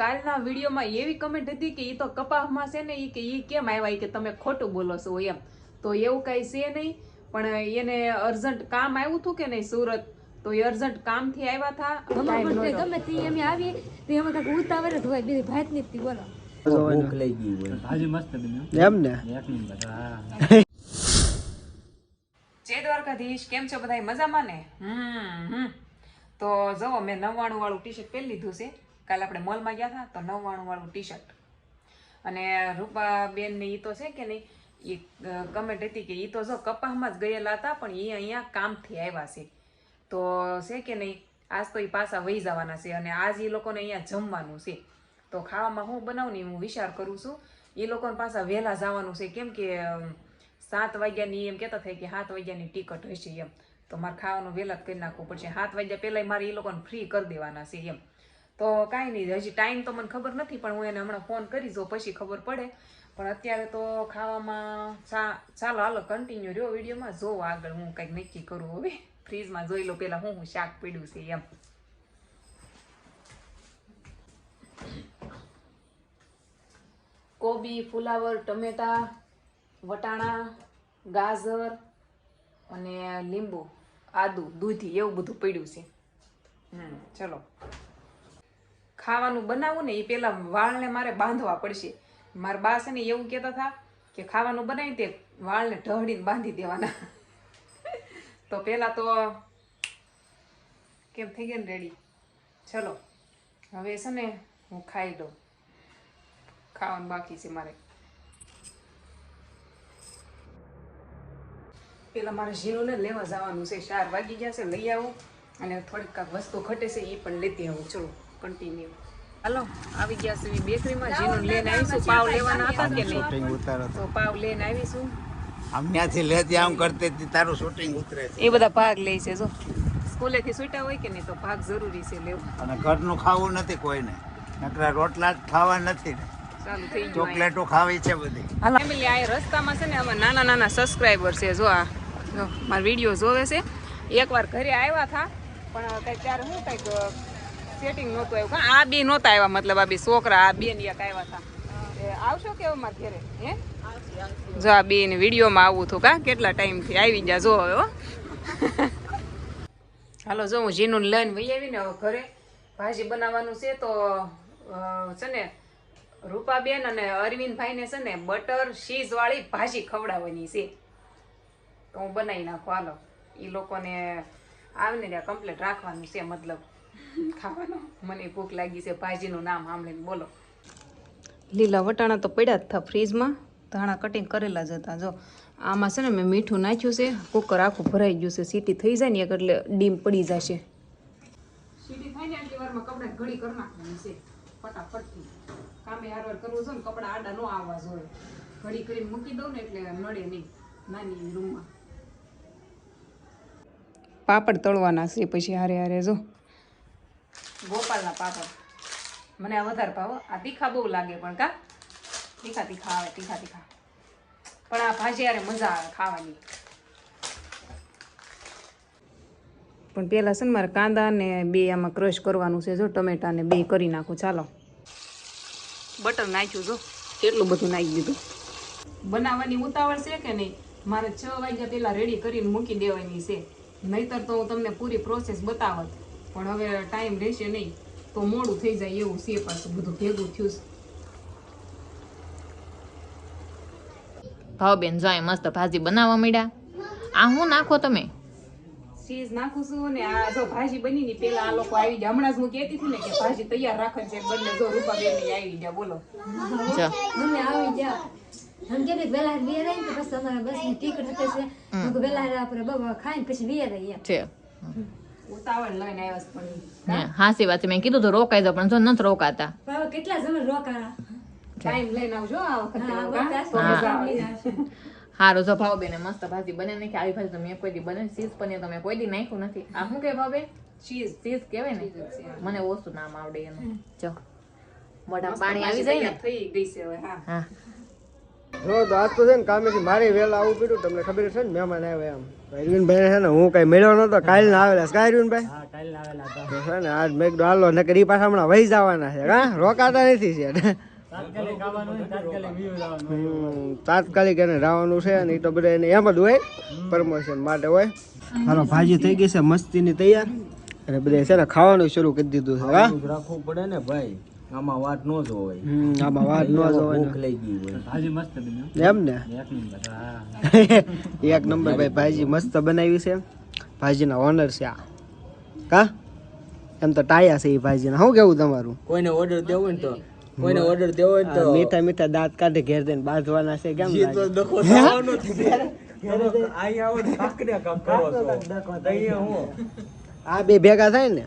કાલના વિડીયોમાં એવી કમેન્ટ હતી કે એ તો કપાહમાં છે ને એ કે એ કેમ આવ્યા? કે તમે ખોટું બોલો છો એમ. તો એવું કઈ છે નહીં પણ એને અર્જન્ટ કામ આવ્યું હતું કે નહીં સુરત? તો એ અર્જન્ટ કામથી આવ્યા હતા. ગમે તે અમે આવીએ તો એમાં કાંઈક ઉતાવળ જ હોય બીજી ભાત નથી બોલો. ભૂખ લઈ ગઈ હોય. ભાજી મસ્ત એમ ને? જય દ્વારકાધીશ કેમ છો બધા મજામાં ને? હમ હમ. તો જુઓ મેં નવ્વાણું વાળું ટી શર્ટ પહેરી લીધું છે. કાલે આપણે મોલમાં ગયા હતા તો નવ્વાણું વાળું ટી શર્ટ અને રૂપા ને ઈ તો છે કે નહીં એ કમેન્ટ હતી કે એ તો જો કપાહમાં જ ગયેલા હતા, પણ એ અહીંયા કામથી આવ્યા છે. તો છે કે નહીં, આજ તો એ પાછા વહી જવાના છે અને આજ એ લોકોને અહીંયા જમવાનું છે. તો ખાવામાં હું બનાવું ને હું વિચાર કરું છું એ લોકોને પાછા વહેલા જવાનું છે. કેમ કે સાત વાગ્યાની એમ કહેતા થાય કે સાત વાગ્યાની ટિકટ હશે એમ. તો મારે ખાવાનું વહેલા જ કરી નાખવું પડશે. સાત વાગ્યા પહેલાં મારે એ લોકોને ફ્રી કરી દેવાના છે એમ. તો કાંઈ નહીં, હજી ટાઈમ તો મને ખબર નથી, પણ હું એને હમણાં ફોન કરી જો પછી ખબર પડે. પણ અત્યારે તો ખાવામાં ચાલો, હાલો કન્ટિન્યુ રહ્યો વિડીયોમાં જોવો આગળ હું કંઈક નક્કી કરું, હવે. ફ્રીજમાં જોઈ લો પહેલાં હું હું શાક પીડ્યું છે એમ. કોબી, ફુલાવર, ટમેટા, વટાણા, ગાજર અને લીંબુ, આદુ, દૂધી, એવું બધું પડ્યું છે. હમ, ચલો. ખાવાનું બનાવું ને એ પહેલાં વાળને મારે બાંધવા પડશે. મારા બા છે ને એવું કહેતા હતા કે ખાવાનું બનાવી તે વાળને ઢળીને બાંધી દેવાના. તો પહેલાં તો કેમ થઈ ગયા ને રેડી? ચલો, હવે છે ને હું ખાઈ લઉં. ખાવાનું બાકી છે મારે. પેલા મારે ઝીણું લેવા જવાનું છે, ચાર વાગી ગયા છે, લઈ આવું. અને થોડીક વસ્તુ ઘટે છે, એ પણ લેતી આવું. ચલો. કન્ટિન્યુ હાલો આવી ગયા છે બેકરીમાં. જીનું લઈને આવીશું. પાવ લેવાના હતા કે નહીં? ઉતારો તો. પાવ લઈને આવીશું. આમ ત્યાંથી લે આમ કરતે તારું શૂટિંગ ઉતરે એ બધા ભાગ લે છે જો. સ્કૂલેથી છૂટા હોય કે નહીં તો ભાગ જરૂરી છે લેવું. અને ઘરનું ખાવું નથી કોઈને. નકરા રોટલા જ ખાવા નથી ચાલુ થઈ ગયું ચોકલેટો ખાવી છે બધી. ફેમિલી આ રસ્તામાં છે ને આમાં નાના નાના સબસ્ક્રાઈબર છે જો આ. જો મારા વીડિયો જોવે છે. એકવાર ઘરે આવ્યા હતા પણ કંઈક ત્યારે શું કંઈક સેટિંગ નહોતું આવ્યું. કાં આ બી નહોતા આવ્યા મતલબ આ બી છોકરા આ બેન એક આવ્યા હતા. આવશો કે મારા ઘરે? હે? જો આ બેન વિડીયોમાં આવું હતું કા કેટલા ટાઈમથી આવી ગયા જો હવે હાલો જો હું જીનું લઈને વહી આવીને હવે ઘરે ભાજી બનાવવાનું છે તો છે ને રૂપાબેન અને અરવિંદભાઈને છે ને બટર શીઝવાળી ભાજી ખવડાવવાની છે. તો હું બનાવી નાખું હાલો. એ લોકોને આવીને ત્યાં કમ્પ્લેટ રાખવાનું છે મતલબ. ખાવાનું મને ભૂખ લાગી છે ભાજીનું નામ સાંભળીને બોલો. લીલા વટાણા તો પડ્યા જ હતા ફ્રીજમાં. ધાણા કટિંગ કરેલા જ હતા. જો આમાં છે ને મેં મીઠું નાખ્યું છે કુકર આખું ભરાઈ ગયું છે. સીટી થઈ જાય ને એક એટલે ડીમ પડી જશે. સીટી થાય ને એટલી વારમાં કપડાં ઘડી કરી નાખવાની છે. ફટાફટથી. કામે હારવાર કરવું છે ને કપડાં આડા ન આવવા જોઈએ. ઘડી કરીને મૂકી દઉં ને એટલે નડે નહીં. નાની રૂમમાં. પાપડ તળવાના છે પછી હારે હારે જો. ગોપાલના પાપડ. મને આ વધારે ભાવ. આ તીખા બહુ લાગે પણ કા? તીખા તીખા આવે તીખા તીખા. પણ આ ભાજી હારે મજા આવે ખાવાની. પણ પહેલાં છે ને મારે કાંદા ને બે આમાં ક્રશ કરવાનું છે. જો ટમેટા ને બે કરી નાખું. ચાલો. બટર નાખ્યું જો. કેટલું બધું નાખી દીધું. બનાવવાની ઉતાવળ છે કે નહીં? મારે છ વાગ્યા પહેલાં રેડી કરીને મૂકી દેવાની છે. નહીતર તો હું તમને પૂરી પ્રોસેસ બતાવત. પણ હવે ટાઈમ રહેશે નહીં. તો મોડું થઈ જાય એવું છે પાછું બધું ભેગું થયું છે. ભાવ બેન જાય મસ્ત ભાજી બનાવવા માંડ્યા. આ હું નાખો તમે? ચીઝ નાખું છું ને આ જો ભાજી બની ની પેલા આ લોકો આવી ગયા. હમણાં જ હું કહેતી હતી ને કે ભાજી તૈયાર રાખે છે બંને જો રૂપા બેન આવી ગયા બોલો. મમ્મી આવી ગયા. હમ કે વેલા બે રહી તો બસ અમારા બસની ટિકિટ હતી છે હું કહું વેલા આપણે બબા ખાઈને પછી બે રહી એમ છે ઉતાવળ લઈને આવ્યા છે પણ હે, હાચી વાત મેં કીધું તો રોકાઈ જાવ પણ જો નથી રોકાતા. કેટલા જણ રોકાણા ટાઈમ લઈને આવજો આ વખતે હા, લોકો, હા? બસ તો મજા આવે. હારું જો ભાવ બેને મસ્ત ભાજી બને નાખી આવી ભાજી તો મેં કોઈ દી બને ચીઝ પનીર તો મેં કોઈ દી નાખ્યું નથી. આ શું કે ભાવે ચીઝ ચીઝ કહેવાય ને. મને ઓછું નામ આવડે એનું. જો. મોઢા પાણી આવી જાય ને? થઈ ગઈ છે હવે હા. હા. જો તો આજ તો છે ને કામેથી મારે વહેલા આવવું પડ્યું તમને ખબર છે ને મહેમાન આવ્યા એમ. અરવિંદભાઈ છે ને હું કઈ મળ્યો નતો કાલ ના આવેલા. છે કા અરવિંદભાઈ હા કાલ આવેલા છે ને આજ મેં કીધું હાલો નકર ઈ પાછા હમણાં વહી જવાના છે. હા રોકાતા નથી છે. તાત્કાલિક એને રાવાનું છે અને એ તો બધા એને એમ જ હોય પ્રમોશન માટે હોય. હાલો ભાજી થઈ ગઈ છે મસ્તીની તૈયાર. અને બધા છે ને ખાવાનું શરૂ કરી દીધું છે હા. રાખવું પડે ને ભાઈ. આમાં વાત ન જોવાય હમ, આમાં વાત ન જોવાય ભૂખ લઈ ગઈ હોય. ભાજી મસ્ત બન્યું એમ ને? એક નંબર હા એક નંબર ભાઈ ભાજી મસ્ત બનાવી છે. ભાજીના ઓનર છે આ. કા? એમ તો ટાયા છે એ ભાજીના. શું કેવું તમારું? કોઈને ઓર્ડર દેવો ને તો કોઈને ઓર્ડર દેવો હોય તો. મીઠા મીઠા દાંત કાઢે ઘેર દઈને બાંધવાના છે કેમ તો લાગે? થવાનો છે. અહીંયા આવો ને કાકરે કરો છો. અહીંયા હું. આ બે ભેગા થાય ને?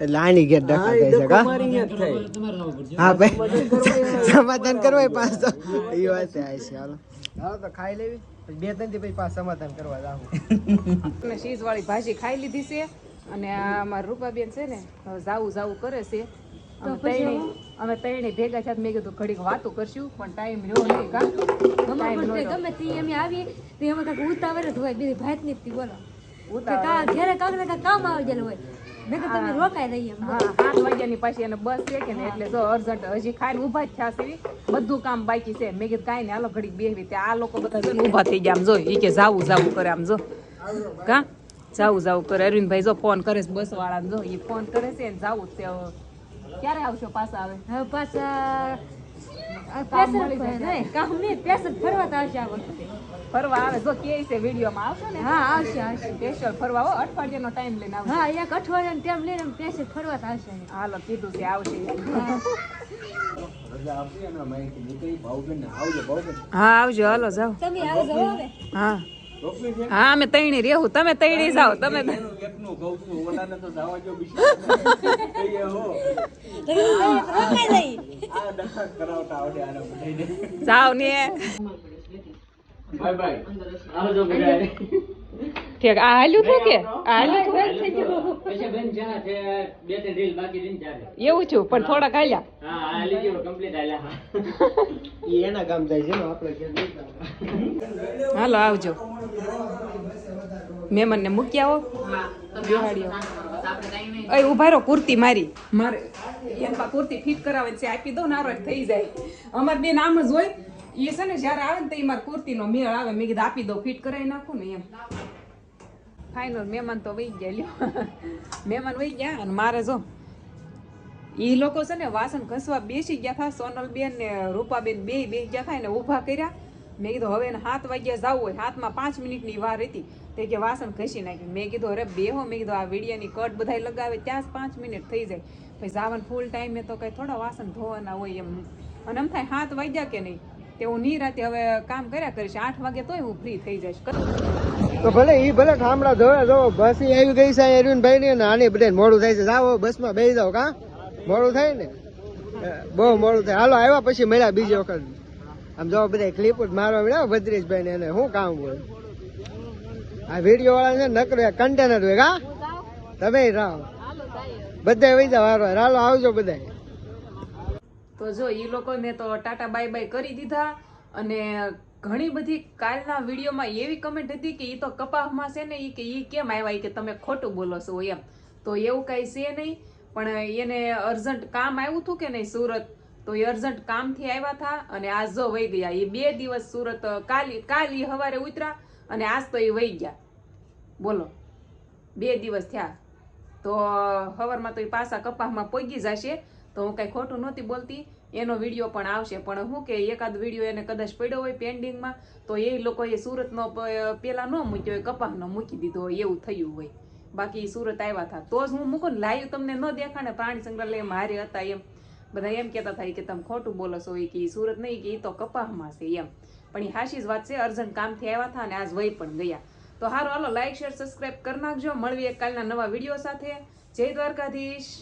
એટલે આની ઘેર ડખા થઈ એ થાય છે ડખો કા મારી અહીંયા જ થાય. હા ભાઈ. સમાધાન કરવા પાછો. એ વાત છે છે હાલો. હાલો તો ખાઈ લેવી. બે ત્રણથી પછી પાછું સમાધાન કરવા જાવ અને વાળી ભાજી ખાઈ લીધી છે અને આ અમારા રૂપાબેન છે ને જાવું જાવું કરે છે. અમે ત્રણે ભેગા થયા મેં કીધું ઘડીક વાતો કરશું પણ ટાઈમ રહ્યો નહીં કા? ગમે તે અમે આવીએ તો એમાં કાંઈક ઉતાવળ જ હોય બીજી ભાતની બોલો. કે કા ઘેરે કાંક ને કાંક કામ આવી ગયેલું હોય. મેં તમે રોકાઈ રહીએ. હા સાત વાગ્યાની પાછી એને બસ છે કે ને એટલે જો અર્જન્ટ હજી ખાઈને ઊભા જ થશે બધું કામ બાકી છે. મેં કીધું કાંઈ હાલો ઘડીક બેહવી તે આ લોકો બધા છે ઊભા થઈ ગયા આમ જો ઈ કે જાવું જાવું કરે આમ જો. કા? જાવું જાવું કરે. અરવિંદભાઈ જો ફોન કરે છે બસ વાળાને જો એ ફોન કરે છે ને જાવું છે ક્યારે આવશો પાછા આવે હવે પાછા કામ મળી જાય કામ નહીં પેસર ફરવા તો આવશે આ વખતે. ફરવા આવે. જો કે છે વિડીયોમાં આવશે ને? હા આવશે આવશે. સ્પેશિયલ ફરવા આવો અઠવાડિયાનો ટાઈમ લઈને આવશે હા એક અઠવાડિયાનો ટાઈમ લઈને પેસર ફરવા આવશે. હાલો કીધું છે આવશે હા આવજો હાલો જાઓ. તમે આવજો હા હા. અમે તૈણી રેહું તમે તૈણી જાઓ તમે એકનું કહું છું ઓલાને તો જવા જો બીજું હો. રોકાઈ જઈ આ ડખા કરાવતા આવડે આને બધાયને. જાઓ ને. Bye bye. આવજો બધાય. ઠીક આ હાલ્યું હતું કે? આ હાલ્યું થયું પછી બેન જ્યાં છે બે ત્રણ રીલ બાકી દિન ચાલે એવું છું પણ થોડાક હાલ્યા. હા આ લીધી કમ્પ્લીટ આલ્યા એના કામ જાય છે ને આપણે ઘેર નહીં જવાનું. હાલો આવજો. મહેમાનને મૂકી આવો. બિહાડીઓ આપણે કઈ નહીં. અય ઊભા રહો કુર્તી મારી. મારે એમાં કુર્તી ફિટ કરાવે છે આપી દો નારો થઈ જાય. અમારે બેન આમ જ હોય. એ છે ને જ્યારે આવે ને તો એ મારી કુર્તીનો મેળ આવે. મેં કીધું આપી દો ફિટ કરાવી નાખું ને એમ. ફાઇનલ મહેમાન તો વહી ગયા લ્યો. મહેમાન વહી ગયા અને મારે જો એ લોકો છે ને વાસણ ઘસવા બેસી ગયા હતા સોનલબેન ને રૂપાબેન બે બેસી ગયા થાય ને ઊભા કર્યા. મેં કીધું, હવે હાથ વાગ્યા જવું હોય. હાથમાં પાંચ મિનિટની વાર હતી. તે કે વાસણ ઘસી નાખ્યું. મેં કીધું, અરે બેહો મેં કીધું, આ વીડિયાની કટ બધાય લગાવે, ત્યાં જ પાંચ મિનિટ થઈ જાય. પછી જાવન ફૂલ ટાઈમે તો કંઈ થોડા વાસણ ધોવાના હોય એમ. અને એમ થાય સાત વાગ્યા કે નહીં? તે હું ની રાતે હવે કામ કર્યા કરીશ આઠ વાગે તોય હું ફ્રી થઈ જઈશ. તો ભલે ઈ ભલે ઠામડા ધોળા જો બસ આવી ગઈ છે અરવિંદભાઈ ની અને આની બધે મોડું થાય છે. જાઓ, બસમાં બેસી જાઓ, કા? મોડું થાય ને? બહુ મોડું થાય. હાલો, આવ્યા પછી મળ્યા બીજી વખત. આમ જો બધા ક્લિપ જ મારવા મળ્યા ભદ્રેશભાઈ ને એને શું કામ હોય. આ વીડિયો વાળા છે નકરો કન્ટેનર હોય, કા? તમે રાહ. બધા વહી વારો હાલો, આવજો બધા તો જો એ લોકોને તો ટાટા બાય બાય કરી દીધા. અને ઘણી બધી કાલના વિડીયોમાં એવી કમેન્ટ હતી કે એ તો કપાહમાં છે ને એ કે એ કેમ આવ્યા? કે તમે ખોટું બોલો છો એમ. તો એવું કાંઈ છે નહીં. પણ એને અર્જન્ટ કામ આવ્યું હતું કે નહીં સુરત? તો એ અર્જન્ટ કામથી આવ્યા હતા અને આજ જો વહી ગયા. એ બે દિવસ સુરત કાલી કાલી સવારે ઉતરા અને આજ તો એ વહી ગયા. બોલો. બે દિવસ થયા. તો હવારમાં તો એ પાછા કપાહમાં પોગી જશે. તો હું કાંઈ ખોટું નહોતી બોલતી, એનો વીડિયો પણ આવશે. પણ હું કે એકાદ વીડિયો એને કદાચ પડ્યો હોય પેન્ડિંગમાં તો એ લોકોએ સુરતનો પહેલાં ન મૂક્યો હોય કપાહનો મૂકી દીધો હોય, એવું થયું હોય. બાકી સુરત આવ્યા હતા તો જ હું મૂકું લાઈવ તમને ન દેખાણે પ્રાણી સંગ્રહાલય મારે હતા એમ. બધા એમ કહેતા થાય કે તમે ખોટું બોલો છો એ કે સુરત નહીં કે એ તો કપાહમાં છે એમ. પણ એ હાશી જ વાત છે અર્જન્ટ કામથી આવ્યા હતા અને આજ વહી પણ ગયા. તો હારો, હાલો લાઈક શેર સબસ્ક્રાઇબ કરી નાખજો. મળવી એક કાલના નવા વીડિયો સાથે. જય દ્વારકાધીશ.